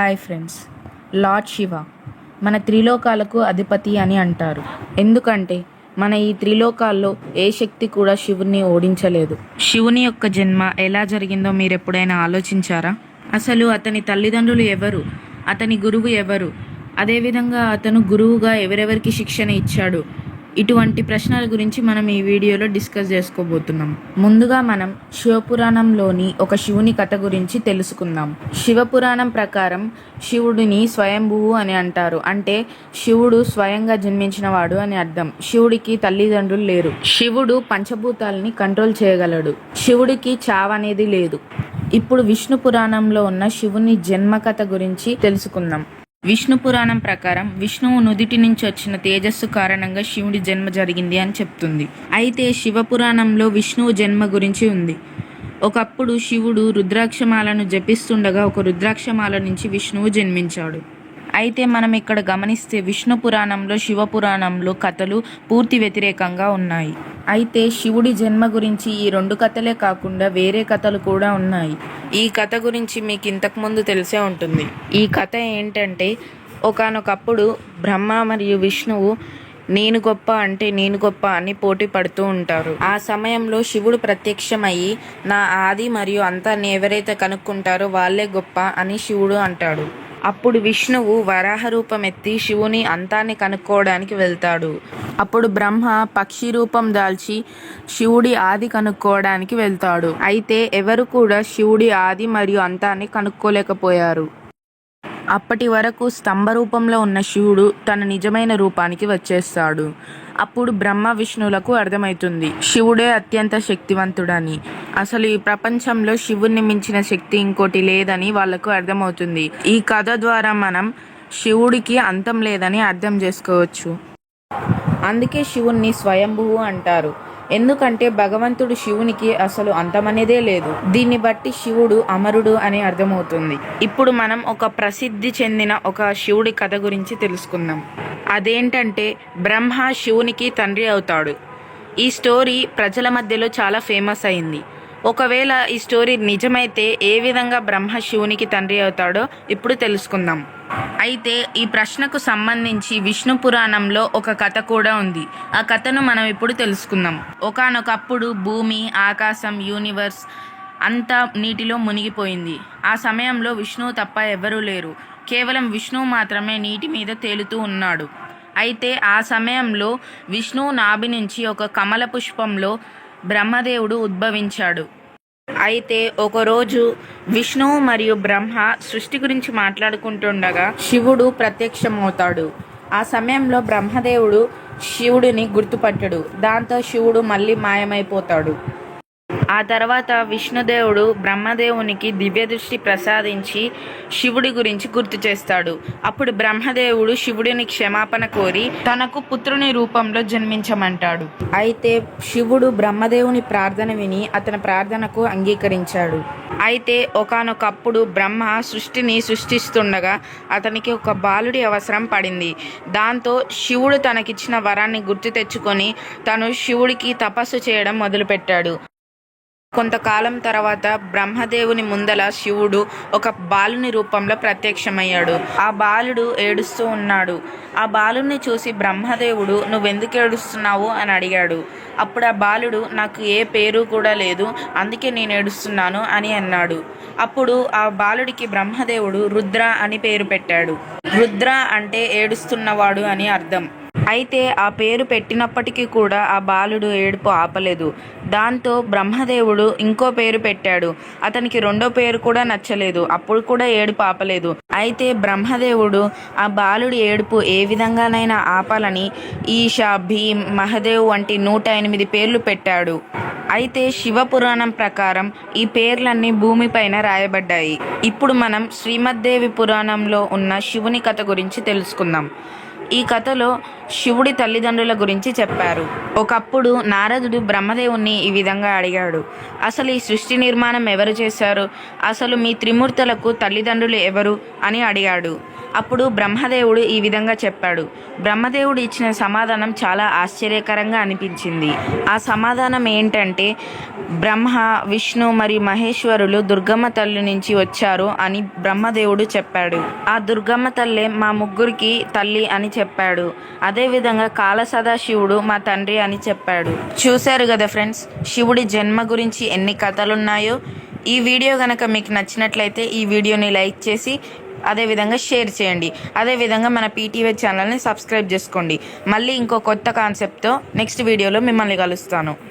Hi friends. Lord Shiva మన త్రిలోకాలకు అధిపతి అని అంటారు. ఎందుకంటే మన ఈ త్రిలోకాల్లో ఏ శక్తి కూడా శివుని ఓడించలేదు. శివుని యొక్క జన్మ ఎలా జరిగిందో మీరు ఎప్పుడైనా ఆలోచించారా? అసలు అతని తల్లిదండ్రులు ఎవరు? అతని గురువు ఎవరు? అదేవిధంగా అతను గురువుగా ఎవరెవరికి శిక్షణ ఇచ్చాడు? ఇటువంటి ప్రశ్నల గురించి మనం ఈ వీడియోలో డిస్కస్ చేసుకోబోతున్నాం. ముందుగా మనం శివపురాణంలోని ఒక శివుని కథ గురించి తెలుసుకుందాం. శివపురాణం ప్రకారం శివుడిని స్వయంభువు అని అంటారు. అంటే శివుడు స్వయంగా జన్మించినవాడు అని అర్థం. శివుడికి తల్లిదండ్రులు లేరు. శివుడు పంచభూతాలని కంట్రోల్ చేయగలడు. శివుడికి చావనేది లేదు. ఇప్పుడు విష్ణు పురాణంలో ఉన్న శివుని జన్మ కథ గురించి తెలుసుకుందాం. విష్ణు పురాణం ప్రకారం విష్ణువు నుదిటి నుంచి వచ్చిన తేజస్సు కారణంగా శివుడి జన్మ జరిగింది అని చెప్తుంది. అయితే శివ పురాణంలో విష్ణువు జన్మ గురించి ఉంది. ఒకప్పుడు శివుడు రుద్రాక్షమాలను జపిస్తుండగా ఒక రుద్రాక్షమాల నుంచి విష్ణువు జన్మించాడు. అయితే మనం ఇక్కడ గమనిస్తే విష్ణు పురాణంలో శివ పురాణంలో కథలు పూర్తి వ్యతిరేకంగా ఉన్నాయి. అయితే శివుడి జన్మ గురించి ఈ రెండు కథలే కాకుండా వేరే కథలు కూడా ఉన్నాయి. ఈ కథ గురించి మీకు ఇంతకుముందు తెలిసే ఉంటుంది. ఈ కథ ఏంటంటే ఒకానొకప్పుడు బ్రహ్మ మరియు విష్ణువు నేను గొప్ప అంటే నేను గొప్ప అని పోటీ పడుతూ ఉంటారు. ఆ సమయంలో శివుడు ప్రత్యక్షమయ్యి నా ఆది మరియు అంతా ఎవరైతే కనుక్కుంటారో వాళ్ళే గొప్ప అని శివుడు అంటాడు. అప్పుడు విష్ణువు వరాహ రూపం ఎత్తి శివుని అంతాన్ని కనుక్కోవడానికి వెళ్తాడు. అప్పుడు బ్రహ్మ పక్షి రూపం దాల్చి శివుడి ఆది కనుక్కోవడానికి వెళ్తాడు. అయితే ఎవరు కూడా శివుడి ఆది మరియు అంతాన్ని కనుక్కోలేకపోయారు. అప్పటి వరకు స్తంభ రూపంలో ఉన్న శివుడు తన నిజమైన రూపానికి వచ్చేస్తాడు. అప్పుడు బ్రహ్మ విష్ణువులకు అర్థమవుతుంది శివుడే అత్యంత శక్తివంతుడని. అసలు ఈ ప్రపంచంలో శివుణ్ణి మించిన శక్తి ఇంకోటి లేదని వాళ్ళకు అర్థమవుతుంది. ఈ కథ ద్వారా మనం శివుడికి అంతం లేదని అర్థం చేసుకోవచ్చు. అందుకే శివుణ్ణి స్వయంభువు అంటారు. ఎందుకంటే భగవంతుడు శివునికి అసలు అంతమనేదే లేదు. దీన్ని బట్టి శివుడు అమరుడు అని అర్థమవుతుంది. ఇప్పుడు మనం ఒక ప్రసిద్ధి చెందిన ఒక శివుడి కథ గురించి తెలుసుకుందాం. అదేంటంటే బ్రహ్మ శివునికి తండ్రి అవుతాడు. ఈ స్టోరీ ప్రజల మధ్యలో చాలా ఫేమస్ అయింది. ఒకవేళ ఈ స్టోరీ నిజమైతే ఏ విధంగా బ్రహ్మ శివునికి తండ్రి అవుతాడో ఇప్పుడు తెలుసుకుందాం. అయితే ఈ ప్రశ్నకు సంబంధించి విష్ణు పురాణంలో ఒక కథ కూడా ఉంది. ఆ కథను మనం ఇప్పుడు తెలుసుకుందాం. ఒకానొకప్పుడు భూమి ఆకాశం యూనివర్స్ అంతా నీటిలో మునిగిపోయింది. ఆ సమయంలో విష్ణువు తప్ప ఎవరూ లేరు. కేవలం విష్ణువు మాత్రమే నీటి మీద తేలుతూ ఉన్నాడు. అయితే ఆ సమయంలో విష్ణువు నాభి నుంచి ఒక కమల పుష్పంలో బ్రహ్మదేవుడు ఉద్భవించాడు. అయితే ఒకరోజు విష్ణువు మరియు బ్రహ్మ సృష్టి గురించి మాట్లాడుకుంటుండగా శివుడు ప్రత్యక్షమవుతాడు. ఆ సమయంలో బ్రహ్మదేవుడు శివుడిని గుర్తుపట్టడు. దాంతో శివుడు మళ్ళీ మాయమైపోతాడు. ఆ తర్వాత విష్ణుదేవుడు బ్రహ్మదేవునికి దివ్య దృష్టి ప్రసాదించి శివుడి గురించి గుర్తు చేస్తాడు. అప్పుడు బ్రహ్మదేవుడు శివుడిని క్షమాపణ కోరి తనకు పుత్రుని రూపంలో జన్మించమంటాడు. అయితే శివుడు బ్రహ్మదేవుని ప్రార్థన విని అతని ప్రార్థనకు అంగీకరించాడు. అయితే ఒకనొకప్పుడు బ్రహ్మ సృష్టిని సృష్టిస్తుండగా అతనికి ఒక బాలుడి అవసరం పడింది. దాంతో శివుడు తనకిచ్చిన వరాన్ని గుర్తు తెచ్చుకొని తను శివుడికి తపస్సు చేయడం మొదలుపెట్టాడు. కొంతకాలం తర్వాత బ్రహ్మదేవుని ముందల శివుడు ఒక బాలుని రూపంలో ప్రత్యక్షమయ్యాడు. ఆ బాలుడు ఏడుస్తూ ఉన్నాడు. ఆ బాలుని చూసి బ్రహ్మదేవుడు నువ్వెందుకు ఏడుస్తున్నావు? అని అడిగాడు. అప్పుడు ఆ బాలుడు నాకు ఏ పేరు కూడా లేదు అందుకే నేను ఏడుస్తున్నాను అని అన్నాడు. అప్పుడు ఆ బాలుడికి బ్రహ్మదేవుడు రుద్ర అని పేరు పెట్టాడు. రుద్ర అంటే ఏడుస్తున్నవాడు అని అర్థం. అయితే ఆ పేరు పెట్టినప్పటికీ కూడా ఆ బాలుడు ఏడుపు ఆపలేదు. దాంతో బ్రహ్మదేవుడు ఇంకో పేరు పెట్టాడు. అతనికి రెండో పేరు కూడా నచ్చలేదు. అప్పుడు కూడా ఏడుపు ఆపలేదు. అయితే బ్రహ్మదేవుడు ఆ బాలుడి ఏడుపు ఏ విధంగానైనా ఆపాలని ఈషా భీమ్ మహదేవ్ వంటి నూట ఎనిమిది పేర్లు పెట్టాడు. అయితే శివపురాణం ప్రకారం ఈ పేర్లన్నీ భూమిపైన రాయబడ్డాయి. ఇప్పుడు మనం శ్రీమద్దేవి పురాణంలో ఉన్న శివుని కథ గురించి తెలుసుకుందాం. ఈ కథలో శివుడి తల్లిదండ్రుల గురించి చెప్పారు. ఒకప్పుడు నారదుడు బ్రహ్మదేవుణ్ణి ఈ విధంగా అడిగాడు. అసలు ఈ సృష్టి నిర్మాణం ఎవరు చేశారు? అసలు మీ త్రిమూర్తులకు తల్లిదండ్రులు ఎవరు? అని అడిగాడు. అప్పుడు బ్రహ్మదేవుడు ఈ విధంగా చెప్పాడు. బ్రహ్మదేవుడు ఇచ్చిన సమాధానం చాలా ఆశ్చర్యకరంగా అనిపించింది. ఆ సమాధానం ఏంటంటే బ్రహ్మ విష్ణు మరియు మహేశ్వరులు దుర్గమ్మ తల్లి నుంచి వచ్చారు అని బ్రహ్మదేవుడు చెప్పాడు. ఆ దుర్గమ్మ తల్లే మా ముగ్గురికి తల్లి అని చెప్పాడు. అదేవిధంగా కాల సదాశివుడు మా తండ్రి అని చెప్పాడు. చూశారు కదా ఫ్రెండ్స్ శివుడి జన్మ గురించి ఎన్ని కథలున్నాయో. ఈ వీడియో కనుక మీకు నచ్చినట్లయితే ఈ వీడియోని లైక్ చేసి అదేవిధంగా షేర్ చేయండి. అదేవిధంగా మన పీటీవీ ఛానల్ని సబ్స్క్రైబ్ చేసుకోండి. మళ్ళీ ఇంకో కొత్త కాన్సెప్ట్తో నెక్స్ట్ వీడియోలో మిమ్మల్ని కలుస్తాను.